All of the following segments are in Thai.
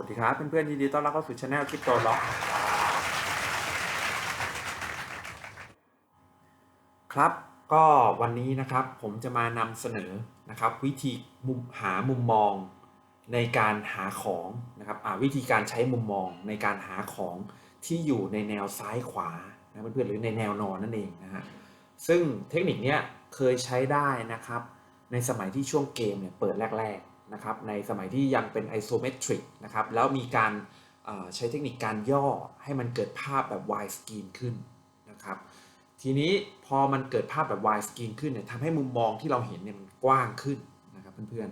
วัสดีครับ เพื่อนๆยินดีต้อนรับเข้าสู่ช anel คริปโตล็อกครับก็วันนี้นะครับผมจะมานำเสนอนะครับ วิธีมุมหามุมมองในการหาของนะครับวิธีการใช้มุมมองในการหาของที่อยู่ในแนวซ้ายขวานะเพื่อนๆหรือในแนวนอนนั่นเองนะฮะซึ่งเทคนิคเนี้ยเคยใช้ได้นะครับ ในสมัยที่ช่วงเกมเนี่ยเปิดแรก นะครับในสมัยที่ยังเป็น isometric นะครับแล้วมีการใช้เทคนิคการย่อให้มันเกิดภาพแบบ wide screen ขึ้นนะครับทีนี้พอมันเกิดภาพแบบ wide screen ขึ้นเนี่ยทำให้มุมมองที่เราเห็นเนี่ยมันกว้างขึ้นนะครับเพื่อน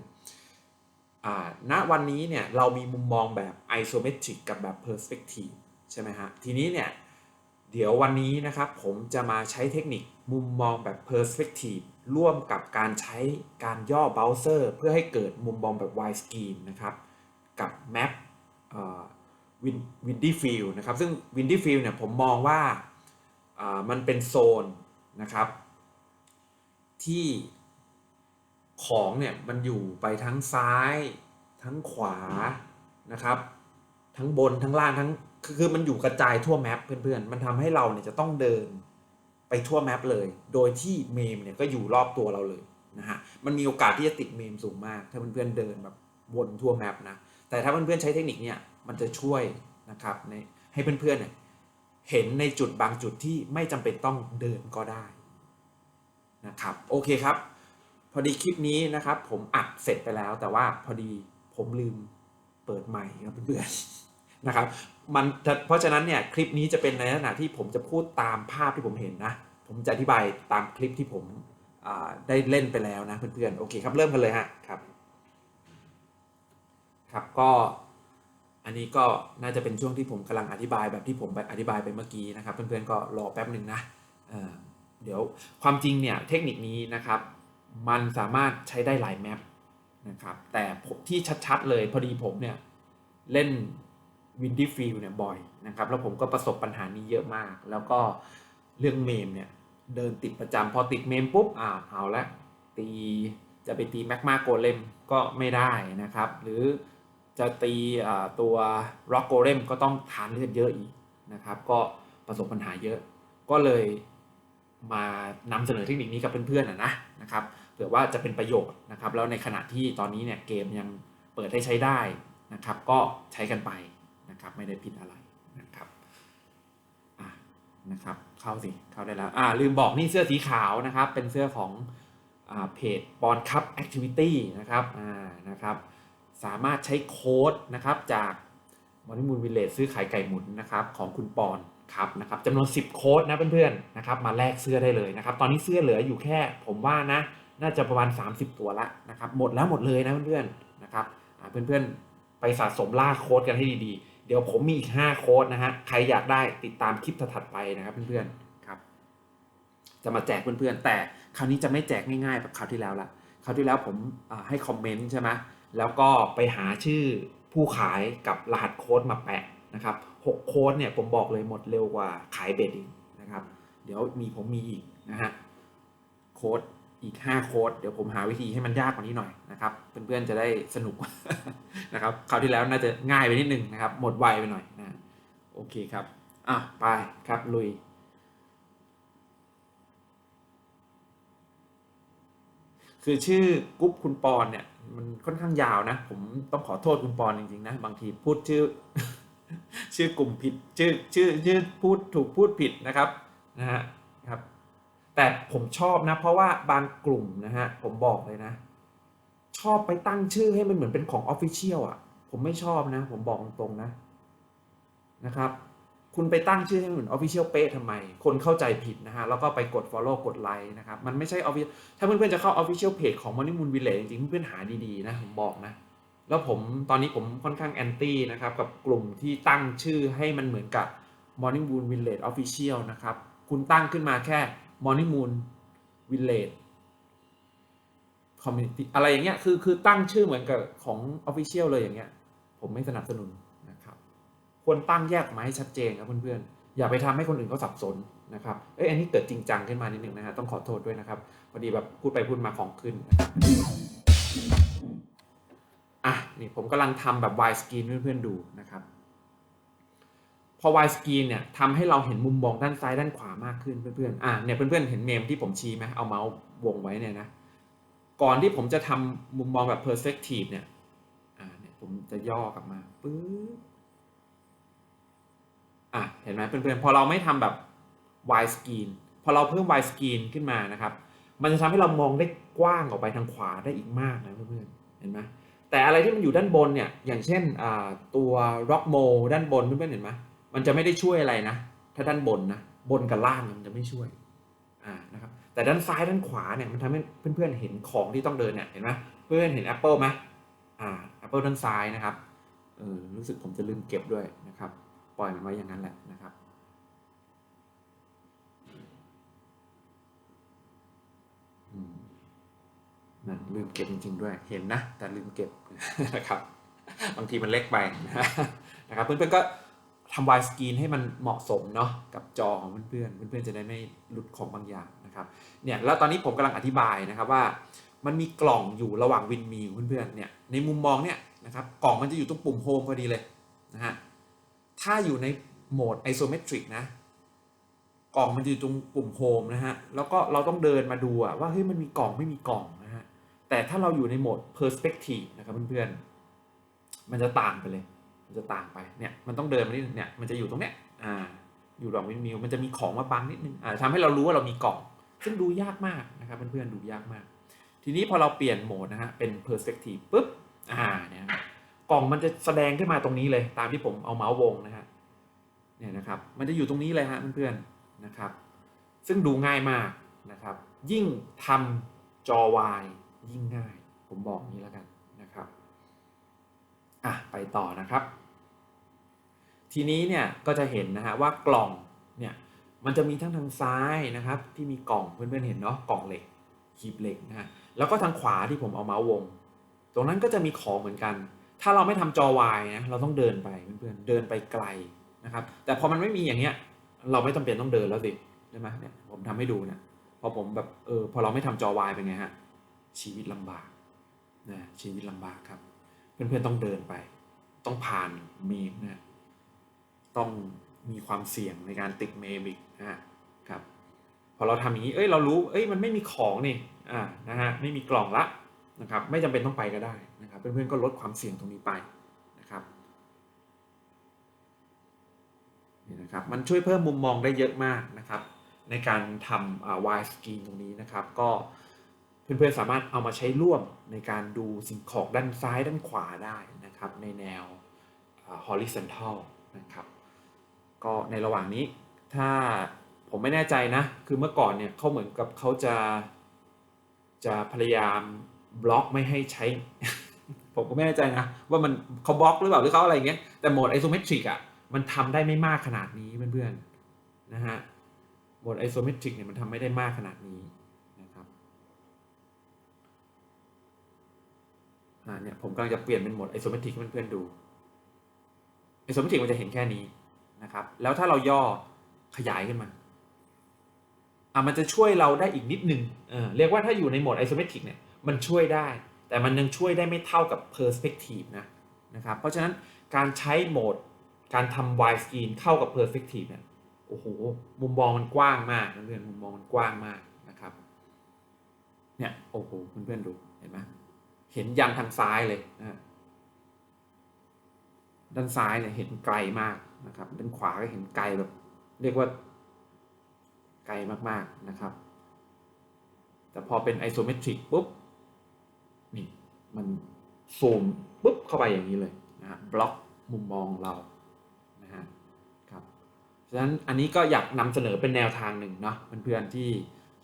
ๆณวันนี้เนี่ยเรามีมุมมองแบบ isometric กับแบบ perspective ใช่ไหมฮะทีนี้เนี่ย เดี๋ยววันนี้นะครับผมจะมาใช้เทคนิคมุมมองแบบ perspective ร่วมกับการใช้การย่อ browser เพื่อให้เกิดมุมมองแบบ wide screen นะครับ กับ map เอ่อ Win- windy field นะครับ ซึ่ง windy field เนี่ยผมมองว่าอ่ามันเป็นโซนนะครับ ที่ของเนี่ยมันอยู่ไปทั้งซ้าย ทั้งขวานะครับ ทั้งบนทั้งล่างทั้ง คือมันอยู่กระจายทั่วแมปเพื่อนๆ มันทำให้เราเนี่ยจะต้องเดินไปทั่วแมปเลย โดยที่เมมเนี่ยก็อยู่รอบตัวเราเลยนะฮะ มันมีโอกาสที่จะติดเมมสูงมาก ถ้าเพื่อนๆเดินแบบวนทั่วแมปนะ แต่ถ้าเพื่อนๆใช้เทคนิคเนี่ยมันจะช่วยนะครับในให้เพื่อนๆเนี่ยเห็นในจุดบางจุดที่ไม่จำเป็นต้องเดินก็ได้นะครับ โอเคครับ พอดีคลิปนี้นะครับ ผมอัดเสร็จไปแล้ว แต่ว่าพอดีผมลืมเปิดใหม่ครับเพื่อนๆนะครับ มันเพราะฉะนั้นเนี่ยคลิปนี้จะเป็นในลักษณะที่ผมจะพูดตามภาพที่ผมเห็นนะ ผมจะอธิบายตามคลิปที่ผมได้เล่นไปแล้วนะเพื่อนๆโอเคครับเริ่มกันเลยฮะครับครับก็อันนี้ก็น่าจะเป็นช่วงที่ผมกำลังอธิบายแบบที่ผมไปอธิบายไปเมื่อกี้นะครับ เพื่อนๆก็รอแป๊บหนึ่งนะเเดี๋ยวความจริงเนี่ยเทคนิคนี้นะครับ มันสามารถใช้ได้หลายแมปนะครับแต่ที่ชัดๆเลยพอดีผมเนี่ยเล่น Windy Field เนี่ยบ่อยนะครับแล้วผมก็ประสบปัญหานี้เยอะมาก แล้วก็เรื่องเมมเนี่ยเดินติดประจำพอติดเมมปุ๊บอ่าเอาละตีจะไปตีแมกมาโกเลมก็ไม่ได้นะครับ หรือจะตีตัว Rock Golem ก็ต้องทานเลือดเยอะอีกนะครับ ก็ประสบปัญหาเยอะ ก็เลยมานำเสนอเทคนิคนี้กับเพื่อนๆนะนะนะครับเผื่อว่าจะเป็นประโยชน์นะครับ แล้วในขณะที่ตอนนี้เนี่ยเกมยังเปิดให้ใช้ได้นะครับ ก็ใช้กันไป นะครับไม่ได้ผิดอะไรนะครับอะนะครับเข้าสิเข้าได้แล้วอ่าลืมบอกนี่เสื้อสีขาวนะครับเป็นเสื้อของอ่าเพจบอลคัพแอคทิวิตี้นะครับอ่านะครับสามารถใช้โค้ดนะครับจากมอนิมูลวิลเลจซื้อขายไก่หมุนนะครับของคุณปอนครับนะครับจำนวน 10 โค้ดนะเพื่อนๆนะครับมาแลกเสื้อได้เลยนะครับตอนนี้เสื้อเหลืออยู่แค่ผมว่านะน่าจะประมาณ 30 ตัวละนะครับหมดแล้วหมดเลยนะเพื่อนๆนะครับอ่าเพื่อนๆไปสะสมล่าโค้ดกันให้ดีๆ เดี๋ยวผมมีอีก 5 โค้ดนะฮะ ใครอยากได้ติดตามคลิปถัดๆไปนะครับเพื่อนๆครับ จะมาแจกเพื่อนๆ แต่คราวนี้จะไม่แจกง่ายๆแบบคราวที่แล้วละคราวที่แล้วผมอ่าให้คอมเมนต์ใช่ไหมแล้วก็ไปหาชื่อผู้ขายกับรหัสโค้ดมาแปะนะครับหกโค้ดเนี่ยผมบอกเลยหมดเร็วกว่าขายเบ็ดอีกนะครับ เดี๋ยวมีผมมีอีกนะฮะโค้ด อีก 5 โค้ดเดี๋ยวผมหาวิธีให้มันยากกว่านี้หน่อยนะครับเพื่อนๆจะได้สนุกนะครับคราวที่แล้วน่าจะง่ายไปนิดนึงนะครับ หมดไวไปหน่อยนะโอเคครับอะไปครับลุย คือชื่อกรุ๊ปคุณปอนเนี่ยมันค่อนข้างยาวนะ ผมต้องขอโทษคุณปอนจริงๆนะ บางทีพูดชื่อ ชื่อกลุ่มผิด ชื่อชื่อชื่อพูดถูกพูดผิดนะครับนะฮะ แต่ผมชอบนะ เพราะว่าบางกลุ่มนะฮะ ผมบอกเลยนะ ชอบไปตั้งชื่อให้มันเหมือนเป็นของออฟฟิเชียลอะ ผมไม่ชอบนะ ผมบอกตรงๆนะนะครับ คุณไปตั้งชื่อให้เหมือนออฟฟิเชียลเป๊ะทำไม คนเข้าใจผิดนะฮะ แล้วก็ไปกด Follow กดไลค์นะครับ มันไม่ใช่ Official ถ้าเพื่อนๆจะเข้า Official Page ของ Money Moon Village จริงๆเพื่อนๆหาดีๆนะผมบอกนะแล้วผมตอนนี้ผมค่อนข้างแอนตี้นะครับ กับกลุ่มที่ตั้งชื่อให้มันเหมือนกับ Morning Moon Village Official นะครับ คุณตั้งขึ้นมาแค่ Morning Moon Village Community อะไรอย่างเงี้ยคือคือตั้งชื่อเหมือนกับของ Official เลยอย่างเงี้ย ผมไม่สนับสนุนนะครับ ควรตั้งแยกมาให้ชัดเจนครับเพื่อนๆ อย่าไปทำให้คนอื่นเขาสับสนนะครับเอ้ยอันนี้เกิดจริงจังขึ้นมานิดนึงนะฮะต้องขอโทษด้วยนะครับพอดีแบบพูดไปพูดมาของขึ้นนะอะนี่ผมกำลังทำแบบ wide screen ให้เพื่อนๆดูนะครับ พอ wide screen เนี่ยทำให้เราเห็นมุมมองด้านซ้ายด้านขวามากขึ้นเพื่อนๆ อะเนี่ยเพื่อนๆ เห็นเมมที่ผมชี้ไหมเอาเมาส์วงไว้เนี่ยนะ ก่อนที่ผมจะทำมุมมองแบบ perspective เนี่ย อ่าเนี่ยผมจะย่อกลับมาปึ๊บ อะเห็นไหมเพื่อนๆ พอเราไม่ทำแบบ wide screen พอเราเพิ่ม wide screen ขึ้นมานะครับ มันจะทำให้เรามองได้กว้างออกไปทางขวาได้อีกมากนะเพื่อนๆ เห็นไหมแต่อะไรที่มันอยู่ด้านบนเนี่ย อย่างเช่นอ่าตัว rock mo ด้านบนเพื่อนๆ เห็นไหม มันจะไม่ได้ช่วยอะไรนะ ถ้าด้านบนนะ บนกับล่างมันจะไม่ช่วย อ่า นะครับ แต่ด้านซ้ายด้านขวาเนี่ยมันทำให้เพื่อนๆเห็นของที่ต้องเดินเนี่ย เห็นไหมเพื่อนเห็น Apple ไหมอ่า Apple ด้านซ้ายนะครับ เออ รู้สึกผมจะลืมเก็บด้วยนะครับ ปล่อยมันไว้อย่างนั้นแหละนะครับอืมนั่นลืมเก็บจริงๆด้วย เห็นนะ แต่ลืมเก็บนะครับ บางทีมันเล็กไปนะครับ เพื่อนๆก็ ทำวายสกรีนให้มันเหมาะสมเนาะกับจอของเพื่อนๆเพื่อนๆจะได้ไม่หลุดของบางอย่างนะครับเนี่ยแล้วตอนนี้ผมกำลังอธิบายนะครับว่า มันมีกล่องอยู่ระหว่างวินมิวเพื่อนๆเนี่ยในมุมมองเนี่ยนะครับกล่องมันจะอยู่ตรงปุ่มโฮมพอดีเลยนะฮะถ้าอยู่ในโหมด isometric นะกล่องมันจะอยู่ตรงปุ่มโฮมนะฮะแล้วก็เราต้องเดินมาดูว่าเฮ้ยมันมีกล่องไม่มีกล่องนะฮะแต่ถ้าเราอยู่ในโหมด perspective นะครับเพื่อนๆมันจะต่างไปเลย มันจะต่างไปเนี่ยมันต้องเดินมานิดนึงเนี่ยมันจะอยู่ตรงเนี้ยอ่าอยู่ดอกวินมิวมันจะมีของมาบังนิดนึงอ่าทำให้เรารู้ว่าเรามีกล่อง ซึ่งดูยากมากนะครับเพื่อนๆดูยากมาก ทีนี้พอเราเปลี่ยนโหมดนะฮะเป็น perspective ปุ๊บอ่าเนี่ยกล่องมันจะแสดงขึ้นมาตรงนี้เลย ตามที่ผมเอาเมาส์วงนะฮะเนี่ยนะครับมันจะอยู่ตรงนี้เลยฮะเพื่อนๆนะครับ ซึ่งดูง่ายมากนะครับ ยิ่งทำจอวายยิ่งง่าย ผมบอกนี้แล้วกัน ไปต่อนะครับ ทีนี้เนี่ยก็จะเห็นนะฮะว่ากล่องเนี่ยมันจะมีทั้งทางซ้ายนะครับ ที่มีกล่องเพื่อนๆเห็นเนาะกล่องเหล็กหีบเหล็กนะฮะแล้วก็ทางขวาที่ผมเอาเมาส์วง ตรงนั้นก็จะมีของเหมือนกัน ถ้าเราไม่ทำจอวายนะเราต้องเดินไปเพื่อนๆเดินไปไกลนะครับ แต่พอมันไม่มีอย่างเงี้ยเราไม่จำเป็นต้องเดินแล้วสิใช่ไหมเนี่ยผมทำให้ดูเนี่ยพอผมแบบเออพอเราไม่ทำจอวายเป็นไงฮะชีวิตลำบากนะชีวิตลำบากครับ เพื่อนๆต้องเดินไป ต้องผ่านเมมนะต้องมีความเสี่ยงในการติดเมมอีกนะครับพอเราทำอย่างนี้เอ้ยเรารู้เอ้ยมันไม่มีของนี่อ่านะฮะไม่มีกล่องละนะครับไม่จำเป็นต้องไปก็ได้นะครับเพื่อนๆก็ลดความเสี่ยงตรงนี้ไปนะครับนี่นะครับมันช่วยเพิ่มมุมมองได้เยอะมากนะครับ ในการทำอ่า wide screen ตรงนี้นะครับ ก็เพื่อนๆสามารถเอามาใช้ร่วมในการดูสิ่งของด้านซ้ายด้านขวาได้ นะครับในแนว horizontal นะครับก็ในระหว่างนี้ถ้าผมไม่แน่ใจนะ คือเมื่อก่อนเนี่ยเขาเหมือนกับเขาจะจะพยายามบล็อกไม่ให้ใช้ ผมก็ไม่แน่ใจนะ ว่ามันเขาบล็อกหรือเปล่าหรือเขาอะไรเงี้ยแต่โหมด isometric อะมันทำได้ไม่มากขนาดนี้เพื่อนๆนะฮะโหมด isometric เนี่ยมันทำไม่ได้มากขนาดนี้นะครับอ่า เนี่ยผมกำลังจะเปลี่ยนเป็นโหมด isometric ให้เพื่อนๆดู isometric มันจะเห็นแค่นี้นะครับ แล้วถ้าเราย่อขยายขึ้นมาอะมันจะช่วยเราได้อีกนิดนึงเออเรียกว่าถ้าอยู่ในโหมด isometric เนี่ยมันช่วยได้ แต่มันยังช่วยได้ไม่เท่ากับ perspective นะนะครับเพราะฉะนั้นการใช้โหมดการทำ wide screen เข้ากับ perspective เนี่ยโอ้โหมุมมองมันกว้างมากเพื่อนมุมมองมันกว้างมากนะครับเนี่ยโอ้โหเพื่อนๆดูเห็นไหม เห็นยันทางซ้ายเลยนะด้านซ้ายเนี่ยเห็นไกลมากนะครับด้านขวาก็เห็นไกลแบบ เรียกว่าไกลมากๆนะครับ แต่พอเป็น isometric ปุ๊บนี่มันซูมปุ๊บเข้าไปอย่างนี้เลยนะฮะบล็อกมุมมองเรานะฮะครับฉะนั้นอันนี้ก็อยากนำเสนอเป็นแนวทางหนึ่งเนาะเพื่อนๆที่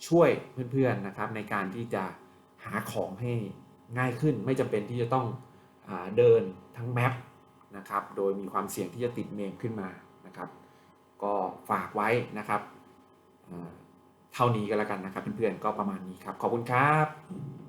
ช่วยเพื่อนๆนะครับ ในการที่จะหาของให้ ง่ายขึ้นไม่จำเป็นที่จะต้องอเดินทั้งแมปนะครับโดยมีความเสี่ยงที่จะติดเมมขึ้นมานะครับ ก็ฝากไว้นะครับเท่านี้ก็แล้วกันนะครับเพื่อนๆก็ประมาณนี้ครับ ขอบคุณครับ